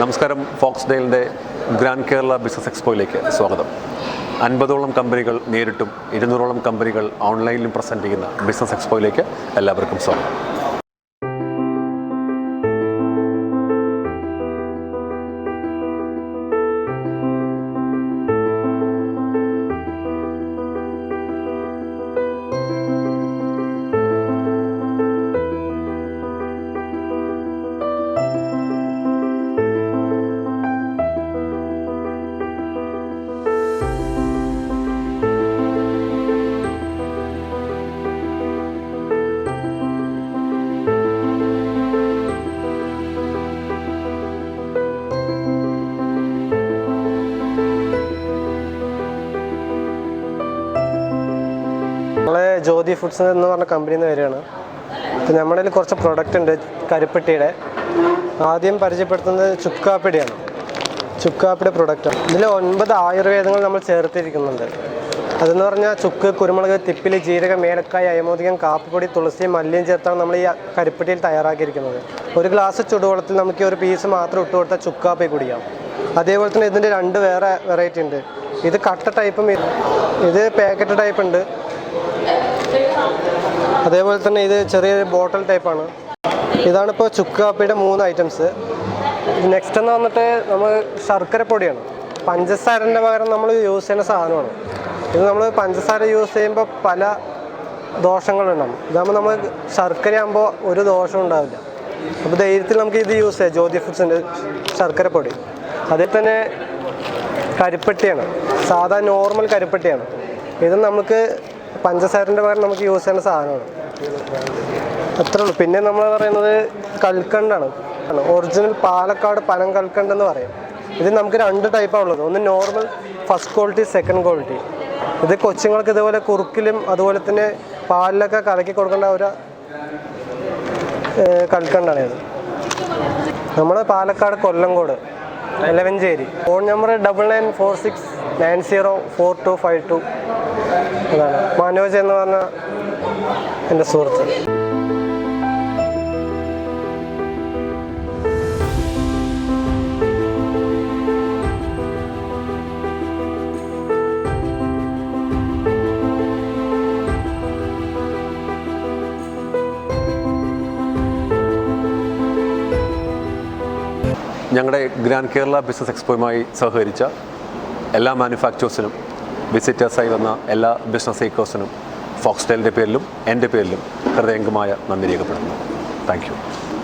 നമസ്കാരം ഫോക്സ് ഡെയിലിന്റെ grand Kerala business എക്സ്പോയിലേക്ക് സ്വാഗതം. അൻപതോളം കമ്പനികൾ നേരിട്ടും ഇരുന്നൂറോളം കമ്പനികൾ ഓൺലൈനിലും പ്രസന്റ് ചെയ്യുന്ന ബിസിനസ് എക്സ്പോയിലേക്ക് എല്ലാവർക്കും സ്വാഗതം. ജ്യോതി ഫുഡ്സ് എന്ന് പറഞ്ഞ കമ്പനിയിൽ നിന്ന് വരികയാണ്. അപ്പോൾ നമ്മുടെ കയ്യിൽ കുറച്ച് പ്രൊഡക്റ്റ് ഉണ്ട് കരിപ്പെട്ടിയുടെ. ആദ്യം പരിചയപ്പെടുത്തുന്നത് ചുക്കാപ്പിടിയാണ്. ചുക്കാപ്പിടി പ്രൊഡക്റ്റാണ് ഇതിൽ ഒൻപത് ആയുർവേദങ്ങൾ നമ്മൾ ചേർത്തിരിക്കുന്നുണ്ട്. അതെന്ന് പറഞ്ഞാൽ ചുക്ക് കുരുമുളക് തിപ്പിലി ജീരകം ഏലക്കായ അയമോദികം കാപ്പിപ്പൊടി തുളസി മല്ലിയും ചേർത്താണ് നമ്മൾ ഈ കരിപ്പെട്ടിയിൽ തയ്യാറാക്കിയിരിക്കുന്നത്. ഒരു ഗ്ലാസ് ചുടുവെള്ളത്തിൽ നമുക്ക് ഒരു പീസ് മാത്രം ഇട്ട് കൊടുത്താൽ ചുക്കാപ്പി കുടിക്കാം. അതേപോലെ തന്നെ ഇതിന്റെ രണ്ട് വേറെ വെറൈറ്റി ഉണ്ട്. ഇത് കട്ട ടൈപ്പും ഇത് പാക്കറ്റ് ടൈപ്പ് ഉണ്ട്. അതേപോലെ തന്നെ ഇത് ചെറിയൊരു ബോട്ടിൽ ടൈപ്പാണ്. ഇതാണ് ഇപ്പോൾ ചുക്ക് കാപ്പിയുടെ മൂന്ന് ഐറ്റംസ്. നെക്സ്റ്റ് എന്ന് വന്നിട്ട് നമ്മൾ ശർക്കര പൊടിയാണ്. പഞ്ചസാരന്റെ പകരം നമ്മൾ യൂസ് ചെയ്യുന്ന സാധനമാണ്. ഇത് നമ്മൾ പഞ്ചസാര യൂസ് ചെയ്യുമ്പോൾ പല ദോഷങ്ങളുണ്ടാവും. ഇതാകുമ്പോൾ നമ്മൾ ശർക്കര ആകുമ്പോൾ ഒരു ദോഷം ഉണ്ടാവില്ല. അപ്പോൾ ധൈര്യത്തിൽ നമുക്ക് ഇത് യൂസ് ചെയ്യാം. ജ്യോതി ഫുഡ്സിന്റെ ശർക്കര പൊടി. അതിൽ തന്നെ കരിപ്പട്ടിയാണ്. സാധാ നോർമൽ കരിപ്പട്ടിയാണ്. ഇത് നമുക്ക് പഞ്ചസാരന്റെ പകരം നമുക്ക് യൂസ് ചെയ്യുന്ന സാധനമാണ്. അത്രേ ഉള്ളൂ. പിന്നെ നമ്മൾ പറയുന്നത് കൽക്കണ്ടാണ്. ഒറിജിനൽ പാലക്കാട് പനം കൽക്കണ്ട് എന്ന് പറയും. ഇത് നമുക്ക് രണ്ട് ടൈപ്പാണ് ഉള്ളത്. ഒന്ന് normal first quality second quality ഇത് കൊച്ചുങ്ങൾക്ക് ഇതുപോലെ കുറുക്കിലും അതുപോലെ തന്നെ പാലിലൊക്കെ കലക്കി കൊടുക്കേണ്ട ഒരു കൽക്കണ്ടാണ് ഇത്. നമ്മൾ Palakkad Kollengode Elavanchery phone number double nine four six nine zero four two five two അതാണ്. മനോജ് എന്ന് പറഞ്ഞ എന്റെ സുഹൃത്ത്. ഞങ്ങളുടെ ഗ്രാൻഡ് കേരള ബിസിനസ് എക്സ്പോയുമായി സഹകരിച്ച എല്ലാ മാനുഫാക്ചേഴ്സിനും വിസിറ്റേഴ്സായി വന്ന എല്ലാ ബിസിനസ് ഏക്കേഴ്സിനും ഫോക്സ്റ്റൈലിന്റെ പേരിലും എന്റെ പേരിലും ഹൃദയംഗമായ നന്ദി രേഖപ്പെടുത്തുന്നു. താങ്ക്